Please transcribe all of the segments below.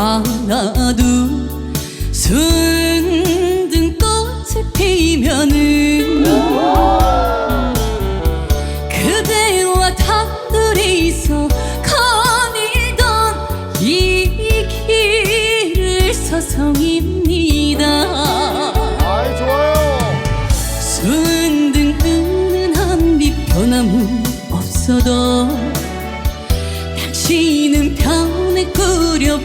하나도 순든 꽃을 피면은 그대와 단둘이서 거닐던 이 길을 서성입니다 아이 좋아요. 순등 은은한 빛 변함은 없어도 당신은 편에 꾸려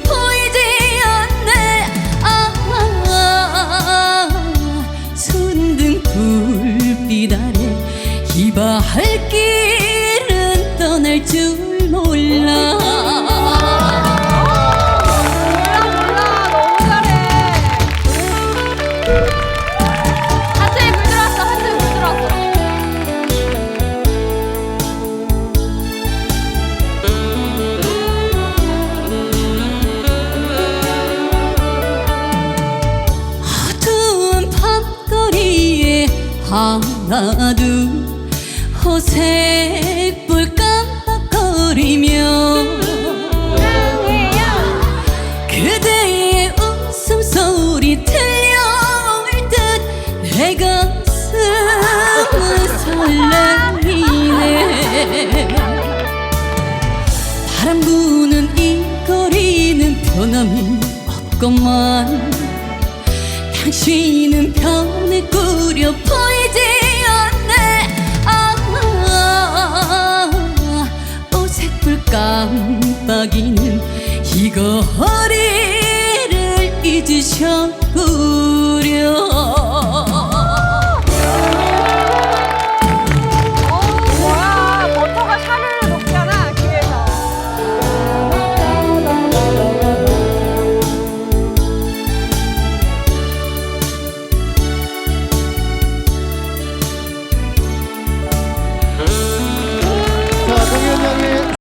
하나도 호색불 깜빡거리며 그대의 웃음소리 들려올 듯 내 가슴은 설레이네. 바람 부는 이 거리는 변함이 없건만 당신은 편에 꾸려 보이 깜빡이는 이 거리를 잊으셨네